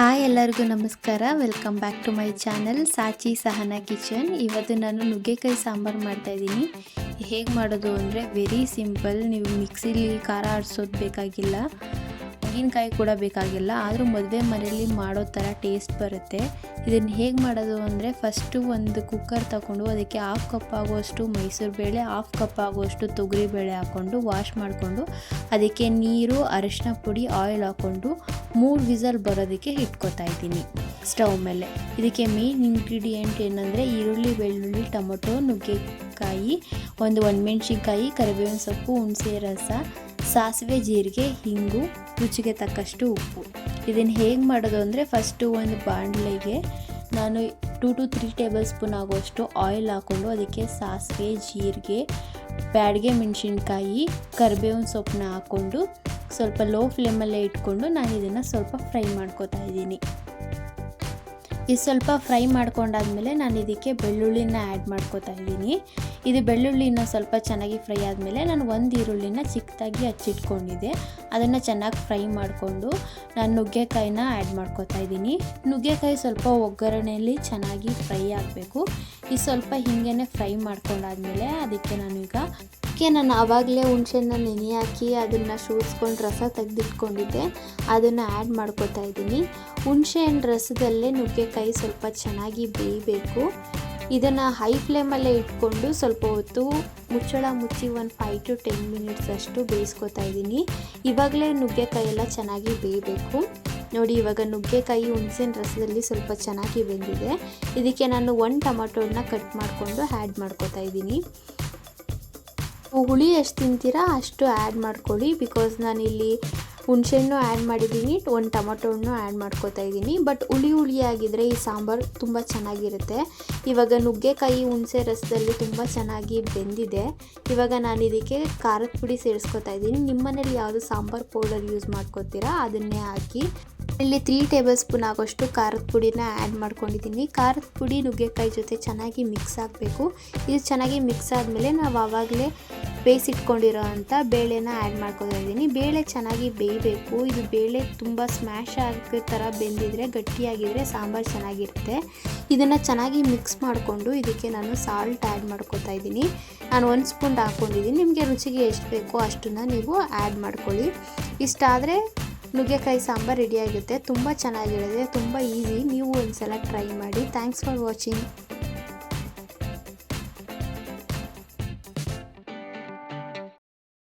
Hi ಎಲ್ಲರಿಗೂ ನಮಸ್ಕಾರ. Welcome back to my channel Sachi Sahana kitchen ಇವತ್ತು ನಾನು ನುಗ್ಗೆಕಾಯಿ ಸಾಂಬಾರು ಮಾಡ್ತಾ ಇದ್ದೀನಿ. ಹೇಗೆ ಮಾಡೋದು ಅಂದರೆ ವೆರಿ ಸಿಂಪಲ್ ನೀವು ಮಿಕ್ಸಿಲಿ ಖಾರ ಆಡಿಸೋದು ಬೇಕಾಗಿಲ್ಲ. ತೆಂಗಿನಕಾಯಿ ಕೂಡ ಬೇಕಾಗಿಲ್ಲ. ಆದರೂ ಮದುವೆ ಮನೆಯಲ್ಲಿ ಮಾಡೋ ಥರ ಟೇಸ್ಟ್ ಬರುತ್ತೆ. ಇದನ್ನು ಹೇಗೆ ಮಾಡೋದು ಅಂದರೆ ಫಸ್ಟು ಒಂದು ಕುಕ್ಕರ್ ತಗೊಂಡು ಅದಕ್ಕೆ ಹಾಫ್ ಕಪ್ ಆಗುವಷ್ಟು ಮೈಸೂರು ಬೇಳೆ ಹಾಫ್ ಕಪ್ ಆಗುವಷ್ಟು ತೊಗರಿ ಬೇಳೆ ಹಾಕ್ಕೊಂಡು ವಾಶ್ ಮಾಡಿಕೊಂಡು ಅದಕ್ಕೆ ನೀರು ಅರಿಶಿನ ಪುಡಿ ಆಯಿಲ್ ಹಾಕ್ಕೊಂಡು ಮೂರು ವಿಸಲ್ ಬರೋದಕ್ಕೆ ಇಟ್ಕೊತಾ ಇದ್ದೀನಿ. ಸ್ಟವ್ ಮೇಲೆ. ಇದಕ್ಕೆ ಮೇನ್ ಇಂಗ್ರೀಡಿಯೆಂಟ್ ಏನಂದರೆ ಈರುಳ್ಳಿ, ಬೆಳ್ಳುಳ್ಳಿ, ಟೊಮೊಟೊ, ನುಗ್ಗೆಕಾಯಿ, ಒಂದು ಒಣಮೆಣ್ಸಿನ್ಕಾಯಿ, ಕರಿಬೇವಿನ ಸೊಪ್ಪು, ಹುಣಸೆ ರಸ, ಸಾಸಿವೆ, ಜೀರಿಗೆ, ಹಿಂಗು, ರುಚಿಗೆ ತಕ್ಕಷ್ಟು ಉಪ್ಪು. ಇದನ್ನು ಹೇಗೆ ಮಾಡೋದು ಅಂದರೆ ಫಸ್ಟು ಒಂದು ಬಾಣಲೆಗೆ ನಾನು two to three tablespoon ಆಗುವಷ್ಟು ಆಯಿಲ್ ಹಾಕ್ಕೊಂಡು ಅದಕ್ಕೆ ಸಾಸಿವೆ, ಜೀರಿಗೆ, ಬ್ಯಾಡಿಗೆ ಮೆಣಸಿನ್ಕಾಯಿ, ಕರಿಬೇವಿನ ಸೊಪ್ಪನ್ನ ಹಾಕ್ಕೊಂಡು ಸ್ವಲ್ಪ ಲೋ ಫ್ಲೇಮಲ್ಲೇ ಇಟ್ಕೊಂಡು ನಾನು ಇದನ್ನು ಸ್ವಲ್ಪ ಫ್ರೈ ಮಾಡ್ಕೋತಾ ಇದ್ದೀನಿ. ಇದು ಸ್ವಲ್ಪ ಫ್ರೈ ಮಾಡ್ಕೊಂಡಾದ್ಮೇಲೆ ನಾನು ಇದಕ್ಕೆ ಬೆಳ್ಳುಳ್ಳಿನ ಆ್ಯಡ್ ಮಾಡ್ಕೋತಾ ಇದ್ದೀನಿ. ಇದು ಬೆಳ್ಳುಳ್ಳಿನ ಸ್ವಲ್ಪ ಚೆನ್ನಾಗಿ ಫ್ರೈ ಆದಮೇಲೆ ನಾನು ಒಂದು ಈರುಳ್ಳಿನ ಚಿಕ್ಕದಾಗಿ ಹಚ್ಚಿಟ್ಕೊಂಡಿದ್ದೆ. ಅದನ್ನು ಚೆನ್ನಾಗಿ ಫ್ರೈ ಮಾಡಿಕೊಂಡು ನಾನು ನುಗ್ಗೆಕಾಯಿನ ಆ್ಯಡ್ ಮಾಡ್ಕೋತಾ ಇದ್ದೀನಿ. ನುಗ್ಗೆಕಾಯಿ ಸ್ವಲ್ಪ ಒಗ್ಗರಣೆಯಲ್ಲಿ ಚೆನ್ನಾಗಿ ಫ್ರೈ ಆಗಬೇಕು. ಇದು ಸ್ವಲ್ಪ ಹೀಗೇನೆ ಫ್ರೈ ಮಾಡ್ಕೊಂಡಾದ್ಮೇಲೆ ಅದಕ್ಕೆ ನಾನೀಗ ಅದಕ್ಕೆ ನಾನು ಆವಾಗಲೇ ಹುಣಸೆನ ನೆನೆ ಹಾಕಿ ಅದನ್ನು ಶೂಸ್ಕೊಂಡು ರಸ ತೆಗೆದಿಟ್ಕೊಂಡಿದ್ದೆ. ಅದನ್ನು ಆ್ಯಡ್ ಮಾಡ್ಕೋತಾ ಇದ್ದೀನಿ. ಹುಣಸೆ ಹಣ್ಣು ರಸದಲ್ಲೇ ನುಗ್ಗೆಕಾಯಿ ಸ್ವಲ್ಪ ಚೆನ್ನಾಗಿ ಬೇಯಬೇಕು. ಇದನ್ನು ಹೈ ಫ್ಲೇಮಲ್ಲೇ ಇಟ್ಕೊಂಡು ಸ್ವಲ್ಪ ಹೊತ್ತು ಮುಚ್ಚಳ ಮುಚ್ಚಿ ಒಂದು ಫೈವ್ ಟು ಟೆನ್ ಮಿನಿಟ್ಸ್ ಅಷ್ಟು ಬೇಯಿಸ್ಕೊತಾ ಇದ್ದೀನಿ. ಇವಾಗಲೇ ನುಗ್ಗೆಕಾಯಿ ಎಲ್ಲ ಚೆನ್ನಾಗಿ ಬೇಯಬೇಕು. ನೋಡಿ, ಇವಾಗ ನುಗ್ಗೆಕಾಯಿ ಹುಣಸಿನ ರಸದಲ್ಲಿ ಸ್ವಲ್ಪ ಚೆನ್ನಾಗಿ ಬೆಂದಿದೆ. ಇದಕ್ಕೆ ನಾನು ಒಂದು ಟೊಮೊಟೊನ ಕಟ್ ಮಾಡಿಕೊಂಡು ಆ್ಯಡ್ ಮಾಡ್ಕೋತಾ ಇದ್ದೀನಿ. ಹುಳಿ ಎಷ್ಟು ತಿಂತೀರಾ ಅಷ್ಟು ಆ್ಯಡ್ ಮಾಡ್ಕೊಳ್ಳಿ ಬಿಕಾಸ್ ನಾನಿಲ್ಲಿ ಹುಣಸೆಹಣ್ಣು ಆ್ಯಡ್ ಮಾಡಿದ್ದೀನಿ, ಒಂದು ಟೊಮೊಟೊವನ್ನು ಆ್ಯಡ್ ಮಾಡ್ಕೋತಾ ಇದ್ದೀನಿ. ಬಟ್ ಹುಳಿ ಹುಳಿಯಾಗಿದ್ದರೆ ಈ ಸಾಂಬಾರು ತುಂಬ ಚೆನ್ನಾಗಿರುತ್ತೆ. ಇವಾಗ ನುಗ್ಗೆಕಾಯಿ ಹುಣಸೆ ರಸದಲ್ಲಿ ತುಂಬ ಚೆನ್ನಾಗಿ ಬೆಂದಿದೆ. ಇವಾಗ ನಾನು ಇದಕ್ಕೆ ಖಾರದ ಪುಡಿ ಸೇರಿಸ್ಕೊತಾ ಇದ್ದೀನಿ. ನಿಮ್ಮ ಮನೇಲಿ ಯಾವುದು ಸಾಂಬಾರು ಪೌಡರ್ ಯೂಸ್ ಮಾಡ್ಕೋತೀರಾ ಅದನ್ನೇ ಹಾಕಿ. ಇಲ್ಲಿ ತ್ರೀ ಟೇಬಲ್ ಸ್ಪೂನ್ ಆಗೋಷ್ಟು ಖಾರದ ಪುಡಿನ ಆ್ಯಡ್ ಮಾಡ್ಕೊಂಡಿದ್ದೀನಿ. ಖಾರದ ಪುಡಿ ನುಗ್ಗೆಕಾಯಿ ಜೊತೆ ಚೆನ್ನಾಗಿ ಮಿಕ್ಸ್ ಆಗಬೇಕು. ಇದು ಚೆನ್ನಾಗಿ ಮಿಕ್ಸ್ ಆದಮೇಲೆ ನಾವು ಆವಾಗಲೇ ಬೇಯಿಸಿಟ್ಕೊಂಡಿರೋ ಅಂಥ ಬೇಳೆನ ಆ್ಯಡ್ ಮಾಡ್ಕೊತಾ ಇದ್ದೀನಿ. ಬೇಳೆ ಚೆನ್ನಾಗಿ ಬೇಯಬೇಕು. ಇದು ಬೇಳೆ ತುಂಬ ಸ್ಮ್ಯಾಶ್ ಆಗೋ ಥರ ಬೆಂದಿದ್ರೆ ಗಟ್ಟಿಯಾಗಿದ್ದರೆ ಸಾಂಬಾರು ಚೆನ್ನಾಗಿರುತ್ತೆ. ಇದನ್ನು ಚೆನ್ನಾಗಿ ಮಿಕ್ಸ್ ಮಾಡಿಕೊಂಡು ಇದಕ್ಕೆ ನಾನು ಸಾಲ್ಟ್ ಆ್ಯಡ್ ಮಾಡ್ಕೊತಾ ಇದ್ದೀನಿ. ನಾನು ಒಂದು ಸ್ಪೂನ್ ಹಾಕ್ಕೊಂಡಿದ್ದೀನಿ ನಿಮಗೆ ರುಚಿಗೆ ಎಷ್ಟು ಬೇಕೋ ಅಷ್ಟನ್ನು ನೀವು ಆ್ಯಡ್ ಮಾಡ್ಕೊಳ್ಳಿ. ಇಷ್ಟಾದರೆ ನುಗ್ಗೆಕಾಯಿ ಸಾಂಬಾರು ರೆಡಿಯಾಗುತ್ತೆ ತುಂಬ ಚೆನ್ನಾಗಿರುತ್ತೆ. ತುಂಬ ಈಸಿ ನೀವು ಒಂದು ಸಲ ಟ್ರೈ ಮಾಡಿ. Thanks for watching